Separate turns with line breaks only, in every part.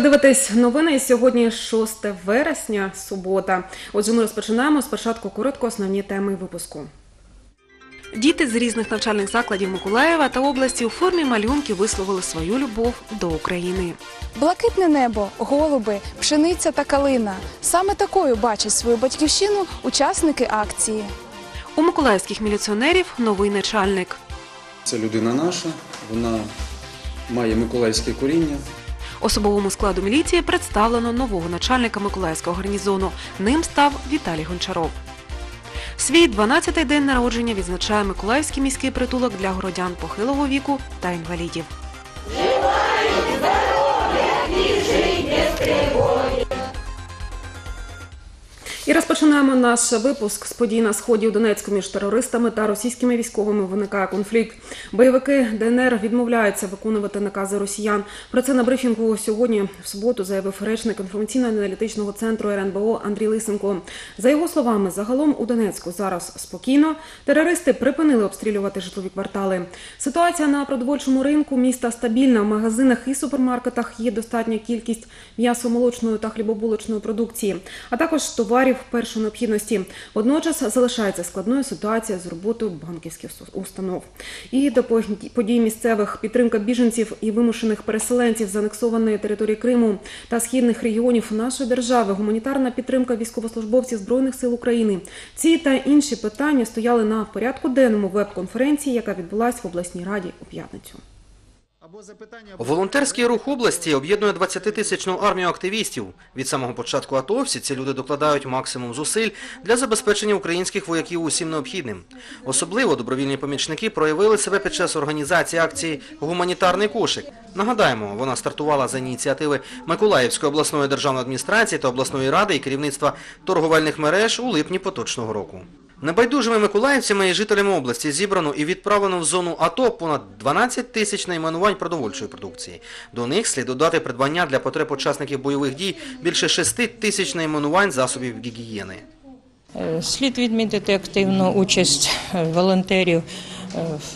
ви дивитесь новини. І Сьогодні 6 вересня, субота. Отже, ми розпочинаємо спочатку коротко основні теми випуску. Діти з різних навчальних закладів Миколаєва та області у формі малюнків висловили свою любов до України.
Блакитне небо, голуби, пшениця та калина. Саме такою бачать свою батьківщину учасники акції.
У миколаївських міліціонерів новий начальник.
Це людина наша, вона має миколаївське коріння.
Особовому складу міліції представлено нового начальника Миколаївського гарнізону. Ним став Віталій Гончаров. Свій 12-й день народження відзначає Миколаївський міський притулок для городян похилого віку та інвалідів. І розпочинаємо наш випуск з подій на сході у Донецьку між терористами та російськими військовими виникає конфлікт. Бойовики ДНР відмовляються виконувати накази росіян. Про це на брифінгу сьогодні в суботу заявив речник інформаційно-аналітичного центру РНБО Андрій Лисенко. За його словами, загалом у Донецьку зараз спокійно. Терористи припинили обстрілювати житлові квартали. Ситуація на продовольчому ринку міста стабільна. В магазинах і супермаркетах є достатня кількість м'ясо-молочної та хлібобулочної продукції, а також товарів першої необхідності. Водночас залишається складною ситуація з роботою банківських установ. І до подій місцевих підтримка біженців і вимушених переселенців з анексованої території Криму та східних регіонів нашої держави, гуманітарна підтримка військовослужбовців збройних сил України. Ці та інші питання стояли на порядку денному веб-конференції, яка відбулась в обласній раді у п'ятницю.
Волонтерський рух області об'єднує 20-тисячну армію активістів. Від самого початку АТО всі ці люди докладають максимум зусиль для забезпечення українських вояків усім необхідним. Особливо добровільні помічники проявили себе під час організації акції «Гуманітарний кошик». Нагадаємо, вона стартувала за ініціативи Миколаївської обласної державної адміністрації та обласної ради і керівництва торговельних мереж у липні поточного року. Небайдужими миколаївцями і жителями області зібрано і відправлено в зону АТО понад 12 тисяч найменувань продовольчої продукції. До них слід додати придбання для потреб учасників бойових дій більше 6 тисяч найменувань засобів гігієни.
Е, Слід відмітити активну участь е, волонтерів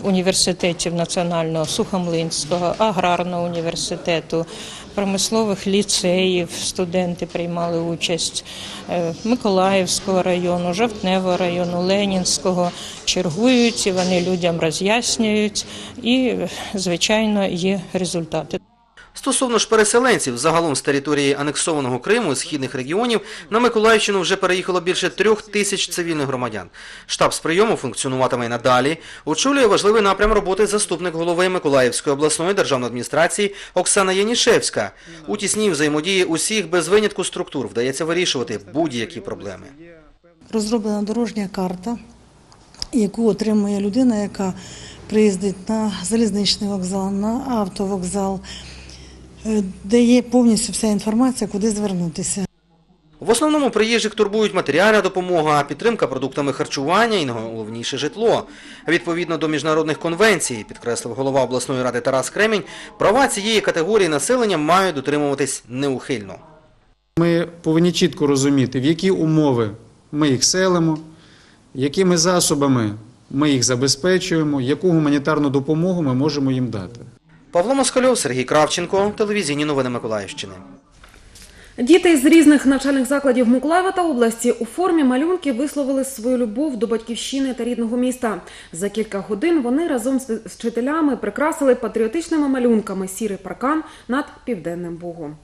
університетів Національного Сухомлинського, аграрного університету, промислових ліцеїв. Студенти приймали участь е, Миколаївського району, Жовтневого району, Ленінського. Чергують і вони людям роз'яснюють, і, звичайно, є результати.
Стосовно ж переселенців, загалом з території анексованого Криму і східних регіонів на Миколаївщину вже переїхало більше трьох тисяч цивільних громадян. Штаб з прийому функціонуватиме й надалі. Очолює важливий напрям роботи заступник голови Миколаївської обласної державної адміністрації Оксана Янішевська. У тісній взаємодії усіх без винятку структур вдається вирішувати будь-які проблеми.
розроблена дорожня карта, яку отримує людина, яка приїздить на залізничний вокзал, на автовокзал, де є повністю вся інформація, куди звернутися.
В основному приїжджих турбують матеріальна допомога, підтримка продуктами харчування і найголовніше житло. Відповідно до міжнародних конвенцій, підкреслив голова обласної ради Тарас Кремінь, права цієї категорії населення мають дотримуватись неухильно.
Ми повинні чітко розуміти, в які умови ми їх селимо, якими засобами ми їх забезпечуємо, яку гуманітарну допомогу ми можемо їм дати.
Павло Москальов, Сергій Кравченко, телевізійні новини Миколаївщини.
Діти з різних навчальних закладів Миколаєва та області у формі малюнків висловили свою любов до батьківщини та рідного міста. За кілька годин вони разом з вчителями прикрасили патріотичними малюнками сірий паркан над південним Бугом.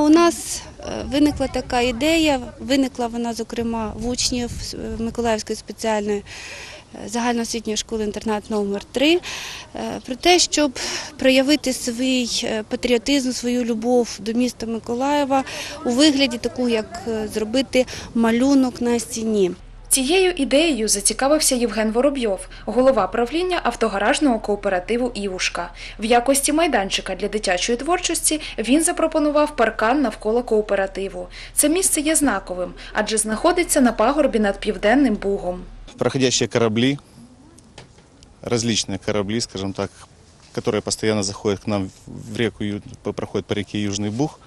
У нас е, виникла така ідея, виникла вона, зокрема, в учнів е, Миколаївської спеціальної загальноосвітньої школи інтернат номер 3 е, про те, щоб проявити свій е, патріотизм, свою любов до міста Миколаєва у вигляді такого, як е, зробити малюнок на стіні.
Цією ідеєю зацікавився Євген Воробйов, голова правління автогаражного кооперативу Івушка. В якості майданчика для дитячої творчості він запропонував паркан навколо кооперативу. Це місце є знаковим, адже знаходиться на пагорбі над південним бугом
проходящие корабли, различные корабли, скажем так, которые постоянно заходят к нам в реку, Ю- по- проходят по реке Южный Буг,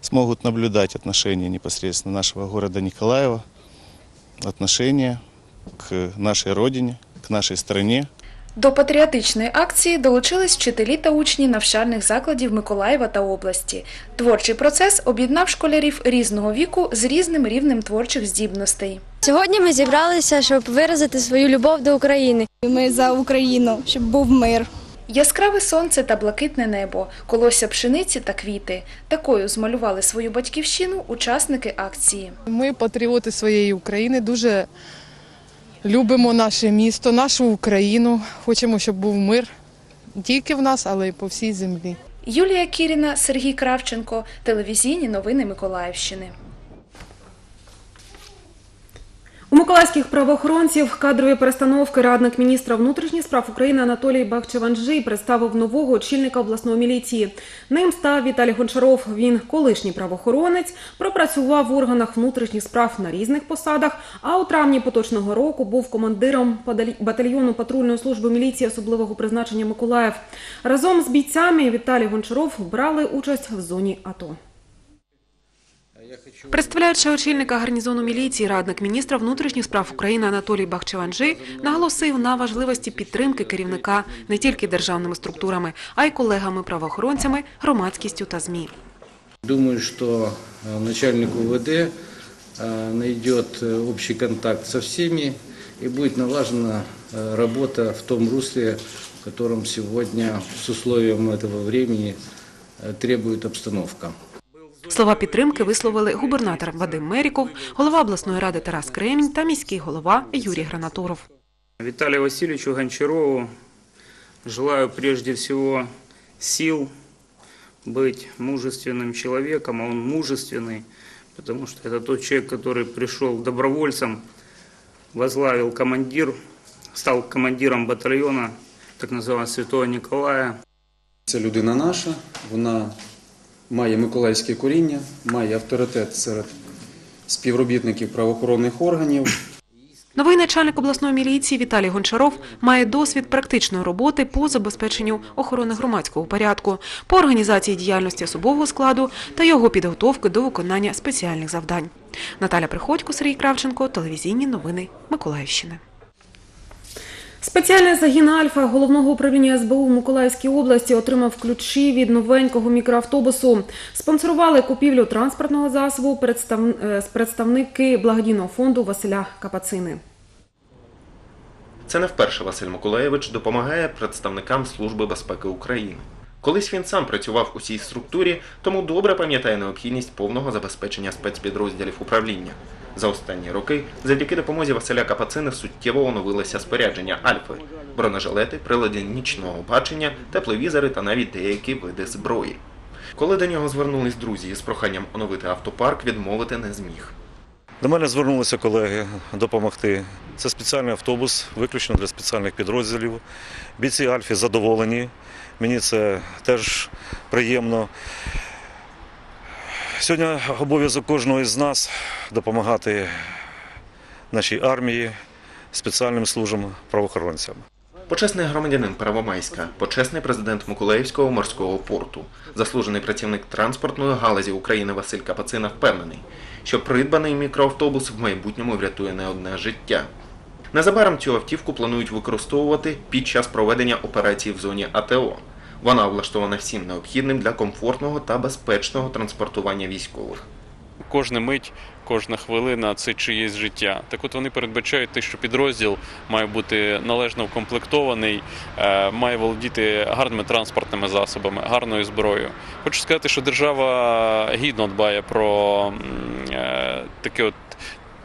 смогут наблюдать отношение непосредственно нашего города Николаева, отношение к нашей родине, к нашей стране,
До патріотичної акції долучились вчителі та учні навчальних закладів Миколаєва та області. Творчий процес об'єднав школярів різного віку з різним рівнем творчих здібностей.
Сьогодні ми зібралися, щоб виразити свою любов до України.
Ми за Україну, щоб був мир.
Яскраве сонце та блакитне небо, колося пшениці та квіти. Такою змалювали свою батьківщину учасники акції.
Ми патріоти своєї України, дуже любимо наше місто, нашу Україну. Хочемо, щоб був мир не тільки в нас, але й по всій землі.
Юлія Кіріна, Сергій Кравченко, телевізійні новини Миколаївщини.
У миколаївських правоохоронців кадрові перестановки радник міністра внутрішніх справ України Анатолій Бахчеванджий представив нового очільника обласної міліції. Ним став Віталій Гончаров. Він колишній правоохоронець, пропрацював в органах внутрішніх справ на різних посадах. А у травні поточного року був командиром батальйону патрульної служби міліції особливого призначення Миколаїв. Разом з бійцями Віталій Гончаров брали участь в зоні АТО. Представляючи очільника гарнізону міліції, радник міністра внутрішніх справ України Анатолій Бахчеванджи наголосив на важливості підтримки керівника не тільки державними структурами, а й колегами-правоохоронцями, громадськістю та ЗМІ.
Думаю, что э, начальник УВД э, найдет э, общий контакт со всеми и будет налажена э, работа в том русле, в котором сегодня с условием этого времени э, требует обстановка.
Слова підтримки висловили губернатор Вадим Меріков, голова обласної ради Тарас Кремінь та міський голова Юрій Гранатуров.
Виталию Васильевичу Гончарову желаю прежде всего сил быть мужественным человеком, а он мужественный, потому что это тот человек, который пришел добровольцем, возглавил командир, стал командиром батальона, так называемого Святого Николая.
Це людина наша, вона має миколаївське коріння, має авторитет серед співробітників правоохоронних органів.
Новий начальник обласної міліції Віталій Гончаров має досвід практичної роботи по забезпеченню охорони громадського порядку, по організації діяльності особового складу та його підготовки до виконання спеціальних завдань. Наталя Приходько, Сергій Кравченко, телевізійні новини Миколаївщини. Спеціальний загін Альфа головного управління СБУ в Миколаївській області отримав ключі від новенького мікроавтобусу. Спонсорували купівлю транспортного засобу представ- е, представники благодійного фонду Василя Капацини.
Це не вперше Василь Миколаєвич допомагає представникам Служби безпеки України. Колись він сам працював у цій структурі, тому добре пам'ятає необхідність повного забезпечення спецпідрозділів управління. За останні роки, завдяки допомозі Василя Капацини суттєво оновилося спорядження Альфи, бронежилети, прилади нічного бачення, тепловізори та навіть деякі види зброї. Коли до нього звернулись друзі з проханням оновити автопарк, відмовити не зміг.
До мене звернулися колеги допомогти. Це спеціальний автобус, виключно для спеціальних підрозділів. Бійці Альфі задоволені. Мені це теж приємно. Сьогодні обов'язок кожного із нас допомагати нашій армії, спеціальним службам, правоохоронцям.
Почесний громадянин Первомайська, почесний президент Миколаївського морського порту, заслужений працівник транспортної галузі України Василь Капацина впевнений, що придбаний мікроавтобус в майбутньому врятує не одне життя. Незабаром цю автівку планують використовувати під час проведення операції в зоні АТО. Вона облаштована всім необхідним для комфортного та безпечного транспортування військових.
Кожна мить, кожна хвилина це чиєсь життя. Так от вони передбачають те, що підрозділ має бути належно укомплектований, е, має володіти гарними транспортними засобами, гарною зброєю. Хочу сказати, що держава гідно дбає про е, таке от.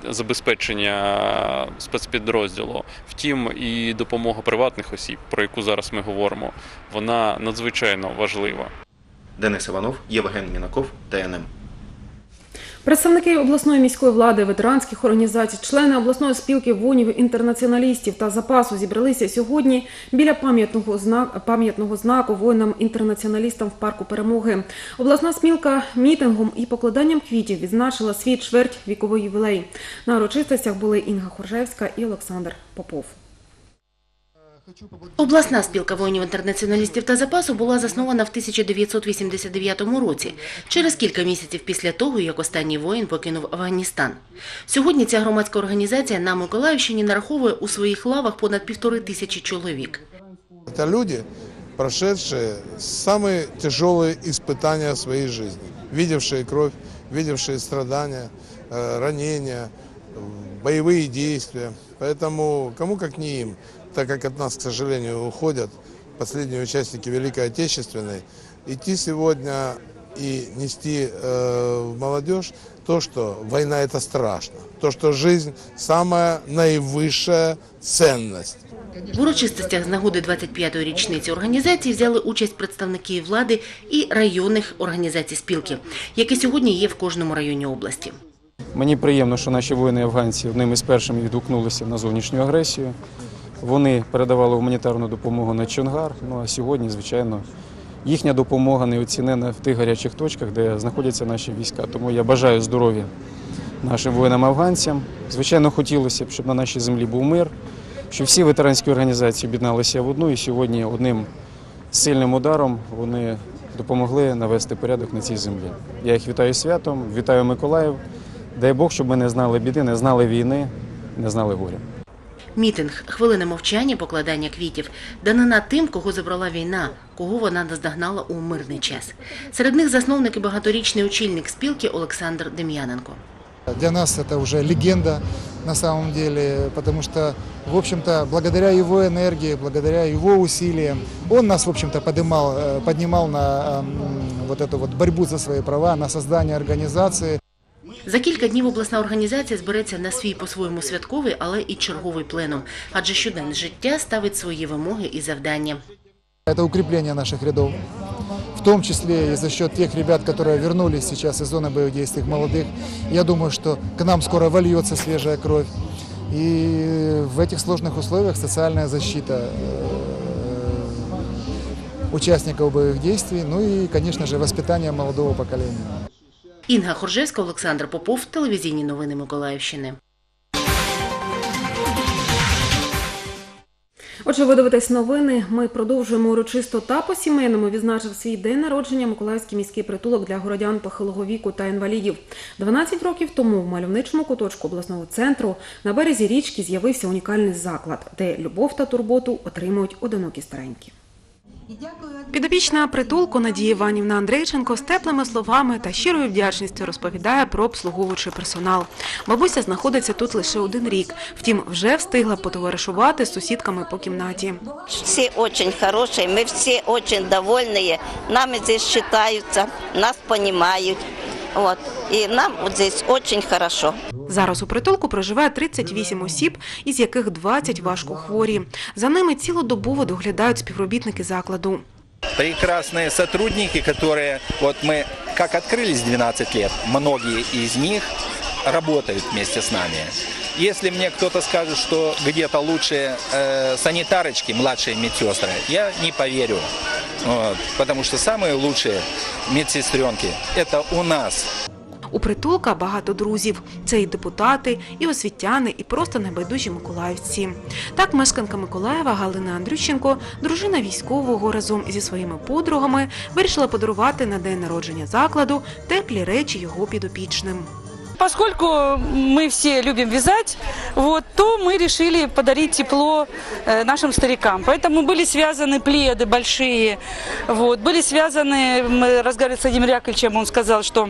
Забезпечення спецпідрозділу, втім, і допомога приватних осіб, про яку зараз ми говоримо, вона надзвичайно важлива.
Денис Іванов, Євген Мінаков, ТНМ.
Представники обласної міської влади, ветеранських організацій, члени обласної спілки воїнів інтернаціоналістів та запасу зібралися сьогодні біля пам'ятного знаку, пам'ятного знаку воїнам-інтернаціоналістам в парку перемоги. Обласна спілка мітингом і покладанням квітів відзначила свій чверть віковий ювілей. На урочистостях були Інга Хоржевська і Олександр Попов.
Обласна спілка воїнів-інтернаціоналістів та запасу була заснована в 1989 році, через кілька місяців після того, як останній воїн покинув Афганістан. Сьогодні ця громадська організація на Миколаївщині нараховує у своїх лавах понад півтори тисячі чоловік.
Это люди, прошедшие самые тяжелые испытания в своей жизни, видевшие кровь, видевшие страдания, э, ранения, э, боевые действия. Поэтому кому как не им, так как от нас, к сожалению, уходят последние участники Великой Отечественной, идти сегодня и нести э, в молодежь то, что война это страшно, то, что жизнь самая наивысшая ценность.
В урочистостях з нагоди 25-ї річниці організації взяли участь представники влади і районних організацій спілки, які сьогодні є в кожному районі області.
Мені приємно, що наші воїни-афганці одним із першими відгукнулися на зовнішню агресію. Вони передавали гуманітарну допомогу на Чонгар. Ну а сьогодні, звичайно, їхня допомога не оцінена в тих гарячих точках, де знаходяться наші війська. Тому я бажаю здоров'я нашим воїнам-афганцям. Звичайно, хотілося б, щоб на нашій землі був мир, щоб всі ветеранські організації об'єдналися в одну і сьогодні одним сильним ударом вони допомогли навести порядок на цій землі. Я їх вітаю святом, вітаю Миколаїв. Дай Бог, щоб ми не знали біди, не знали війни, не знали горя.
Мітинг, хвилина мовчання, покладання квітів, данина тим, кого забрала війна, кого вона наздогнала у мирний час. Серед них засновник і багаторічний очільник спілки Олександр Дем'яненко.
Для нас это уже легенда на самом деле, потому что, в общем-то, благодаря его энергии, благодаря его усилиям, он нас, в общем-то, поднимал, э, поднимал на м, вот эту вот борьбу за свои права, на создание организации.
За кілька днів обласна організація збереться на свій по-своєму святковий, але і черговий пленум, адже щоденне життя ставить свої вимоги і завдання.
Это укрепление наших рядов, в том числе и за счет тех ребят, которые вернулись сейчас из зоны боевых действий, молодых. Я думаю, что к нам скоро вольется свежая кровь. И в этих сложных условиях социальная защита э, участников боевых действий, ну и, конечно же, воспитание молодого поколения.
Інга Хоржевська, Олександр Попов, телевізійні новини Миколаївщини.
Отже, ви дивитесь новини. Ми продовжуємо урочисто та по сімейному відзначив свій день народження Миколаївський міський притулок для городян похилого віку та інвалідів. 12 років тому в мальовничому куточку обласного центру на березі річки з'явився унікальний заклад, де любов та турботу отримують одинокі старенькі. Підопічна притулку Надія Іванівна Андрейченко з теплими словами та щирою вдячністю розповідає про обслуговуючий персонал. Бабуся знаходиться тут лише один рік, втім, вже встигла потоваришувати з сусідками по кімнаті.
Всі очень хороші, ми всі очень довольні, Нами здесь нас понимают. Вот. И нам вот здесь очень хорошо.
Зараз у притулку проживає 38 осіб, із яких 20 важко хворі. За ними цілодобово доглядають співробітники закладу.
прекрасные сотрудники, которые вот мы как открылись 12 лет, многие из них работают вместе с нами. Если мне кто-то скажет, что где-то лучшие э, санитарочки, младшие медсестры, я не поверю. Вот, потому что самые лучшие медсестренки – это у нас.
У притулка багато друзів. Це і депутати, і освітяни, і просто небайдужі миколаївці. Так, мешканка Миколаєва Галина Андрющенко, дружина військового, разом зі своїми подругами вирішила подарувати на день народження закладу теплі речі його підопічним.
Поскольку мы все любим вязать, вот, то мы решили подарить тепло э, нашим старикам. Поэтому были связаны пледы большие, вот, были связаны, мы разговаривали с Владимиром Яковлевичем, он сказал, что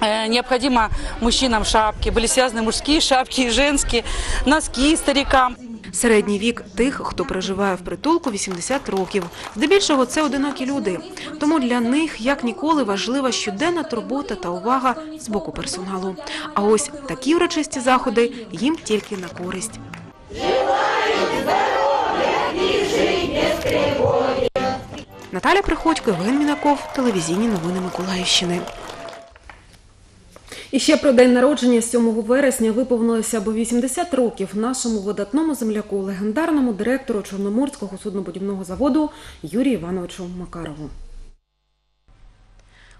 э, необходимо мужчинам шапки, были связаны мужские шапки и женские, носки старикам.
Середній вік тих, хто проживає в притулку, 80 років. Здебільшого це одинокі люди. Тому для них як ніколи важлива щоденна турбота та увага з боку персоналу. А ось такі урочисті заходи їм тільки на користь. Наталя Приходько, Євген Мінаков, телевізійні новини Миколаївщини. І ще про день народження 7 вересня виповнилося бо 80 років нашому видатному земляку, легендарному директору Чорноморського суднобудівного заводу Юрію Івановичу Макарову.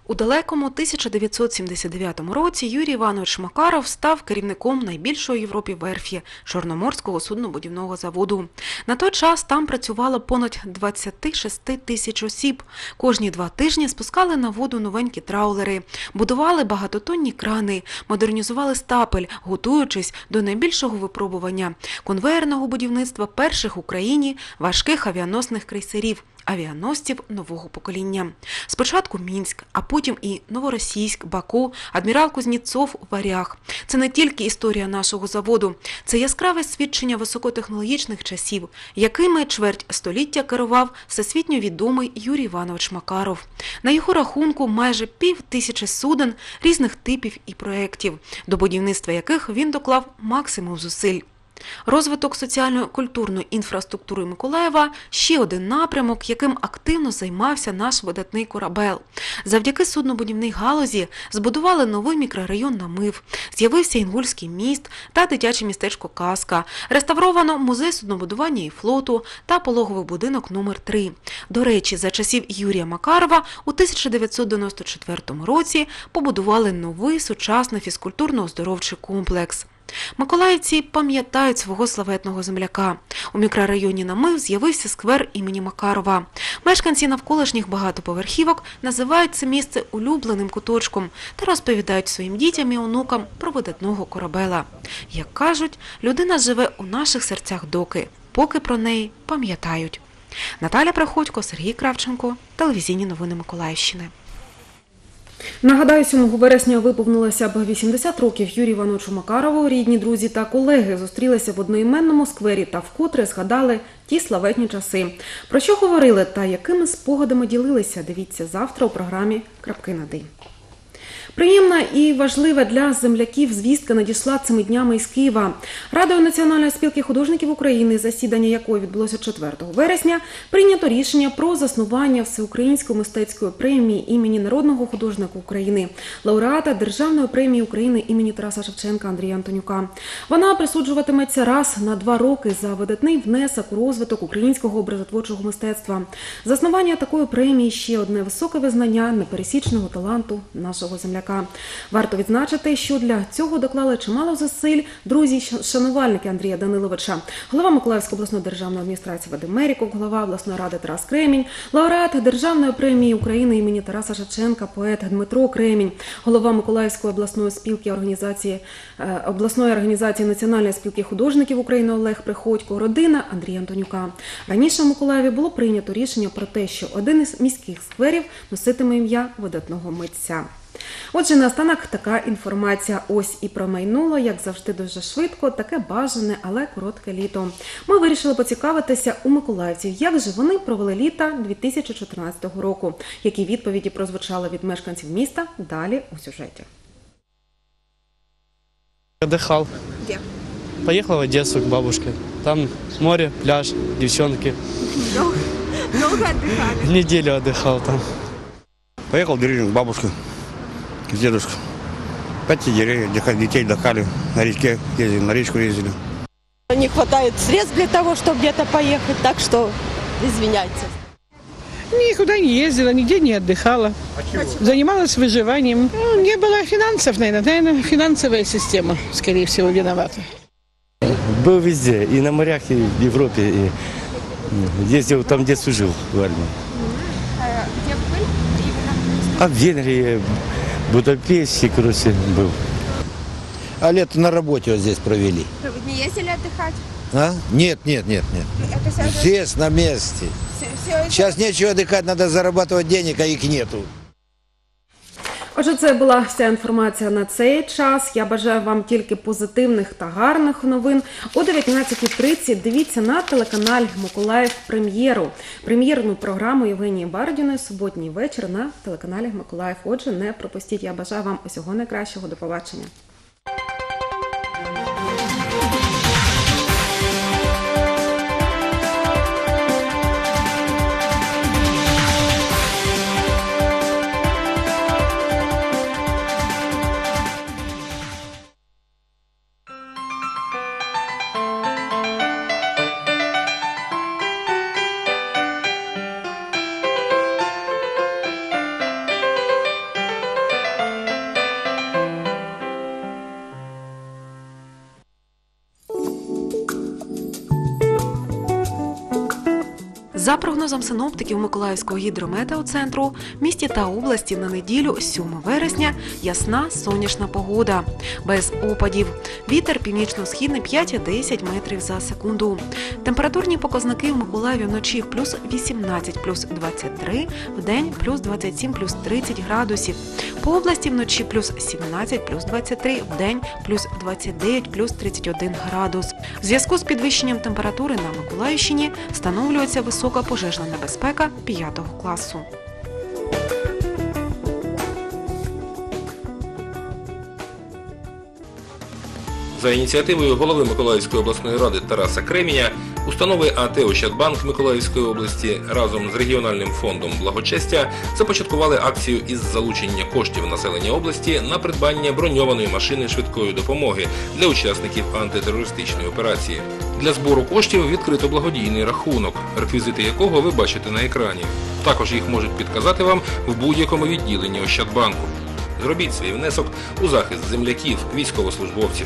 У далекому 1979 році Юрій Іванович Макаров став керівником найбільшої Європі верфі Чорноморського суднобудівного заводу. На той час там працювало понад 26 тисяч осіб. Кожні два тижні спускали на воду новенькі траулери, будували багатотонні крани, модернізували стапель, готуючись до найбільшого випробування конвеєрного будівництва перших в Україні важких авіаносних крейсерів авіаносців нового покоління. Спочатку Мінськ, а потім і Новоросійськ, Баку, адмірал Кузніцов у Варях. Це не тільки історія нашого заводу, це яскраве свідчення високотехнологічних часів, якими чверть століття керував всесвітньо відомий Юрій Іванович Макаров. На його рахунку майже пів тисячі суден різних типів і проєктів, до будівництва яких він доклав максимум зусиль. Розвиток соціально-культурної інфраструктури Миколаєва ще один напрямок, яким активно займався наш видатний корабел. Завдяки суднобудівній галузі збудували новий мікрорайон Намив, з'явився Інгульський міст та дитяче містечко Казка, реставровано музей суднобудування і флоту та пологовий будинок номер 3 До речі, за часів Юрія Макарова у 1994 році побудували новий сучасний фізкультурно-оздоровчий комплекс. Миколаївці пам'ятають свого славетного земляка. У мікрорайоні Намив з'явився сквер імені Макарова. Мешканці навколишніх багатоповерхівок називають це місце улюбленим куточком та розповідають своїм дітям і онукам про видатного корабела. Як кажуть, людина живе у наших серцях доки, поки про неї пам'ятають. Наталя Проходько, Сергій Кравченко, телевізійні новини Миколаївщини. Нагадаю, 7 вересня виповнилося б 80 років Юрію Івановичу Макарову. Рідні, друзі та колеги зустрілися в одноіменному сквері та вкотре згадали ті славетні часи. Про що говорили та якими спогадами ділилися? Дивіться завтра у програмі Крапки на «и». Приємна і важлива для земляків звістка надійшла цими днями із Києва. Радою Національної спілки художників України, засідання якої відбулося 4 вересня, прийнято рішення про заснування всеукраїнської мистецької премії імені народного художника України, лауреата Державної премії України імені Тараса Шевченка Андрія Антонюка. Вона присуджуватиметься раз на два роки за видатний внесок у розвиток українського образотворчого мистецтва. Заснування такої премії ще одне високе визнання непересічного таланту нашого земляка. Варто відзначити, що для цього доклали чимало зусиль друзі, шанувальники Андрія Даниловича, голова Миколаївської обласної державної адміністрації Вадим Меріков, голова обласної ради Тарас Кремінь, лауреат Державної премії України імені Тараса Шевченка, поет Дмитро Кремінь, голова Миколаївської обласної спілки організації е, обласної організації Національної спілки художників України Олег Приходько, родина Андрія Антонюка. Раніше в Миколаєві було прийнято рішення про те, що один із міських скверів носитиме ім'я видатного митця. Отже, наостанок така інформація. Ось і промайнуло, як завжди, дуже швидко, таке бажане, але коротке літо. Ми вирішили поцікавитися у миколаївців, як же вони провели літа 2014 року. Які відповіді прозвучали від мешканців міста далі у сюжеті.
Отдыхал.
Где?
Поехал в Одессу к бабушке. Там море, пляж, девчонки.
Долго, долго отдыхали?
Неделю отдыхал там.
Поехал в деревню к бабушке, С дедушкой. Пять деревьев, отдыхали, детей отдыхали, на речке ездили, на речку ездили.
Не хватает средств для того, чтобы где-то поехать, так что извиняйте.
Никуда не ездила, нигде не отдыхала. Занималась выживанием. Ну, Не было финансов, наверное. Наверное, финансовая система, скорее всего, виновата.
Был везде, и на морях, и в Европе, и ездил там, где служил в армии.
Где вы были?
А в Венгрии, Будапеште, короче, был.
А лето на работе вот здесь провели.
Вы не ездили отдыхать?
А? Нет, нет, нет, нет.
Это все,
Здесь, на месте. Сейчас нечего отдыхать, надо зарабатывать денег, а их нету.
Отже, це була вся інформація на цей час. Я бажаю вам тільки позитивних та гарних новин. О 19.30 дивіться на телеканалі Миколаїв Прем'єру. Прем'єрну програму Євгенії Бардіної суботній вечір на телеканалі Миколаїв. Отже, не пропустіть. Я бажаю вам усього найкращого. До побачення. За прогнозом синоптиків Миколаївського гідрометеоцентру, в місті та області на неділю 7 вересня ясна сонячна погода. Без опадів. Вітер північно-східний 5-10 метрів за секунду. Температурні показники в Миколаєві вночі плюс 18, плюс 23, в день плюс 27, плюс 30 градусів. По області вночі плюс 17, плюс 23, в день плюс 29, плюс 31 градус. В зв'язку з підвищенням температури на Миколаївщині встановлюється висока пожежна небезпека 5 класу.
За ініціативою голови Миколаївської обласної ради Тараса Кремія, установи АТ Ощадбанк Миколаївської області разом з регіональним фондом благочестя започаткували акцію із залучення коштів населення області на придбання броньованої машини швидкої допомоги для учасників антитерористичної операції. Для збору коштів відкрито благодійний рахунок, реквізити якого ви бачите на екрані. Також їх можуть підказати вам в будь-якому відділенні Ощадбанку. Зробіть свій внесок у захист земляків, військовослужбовців.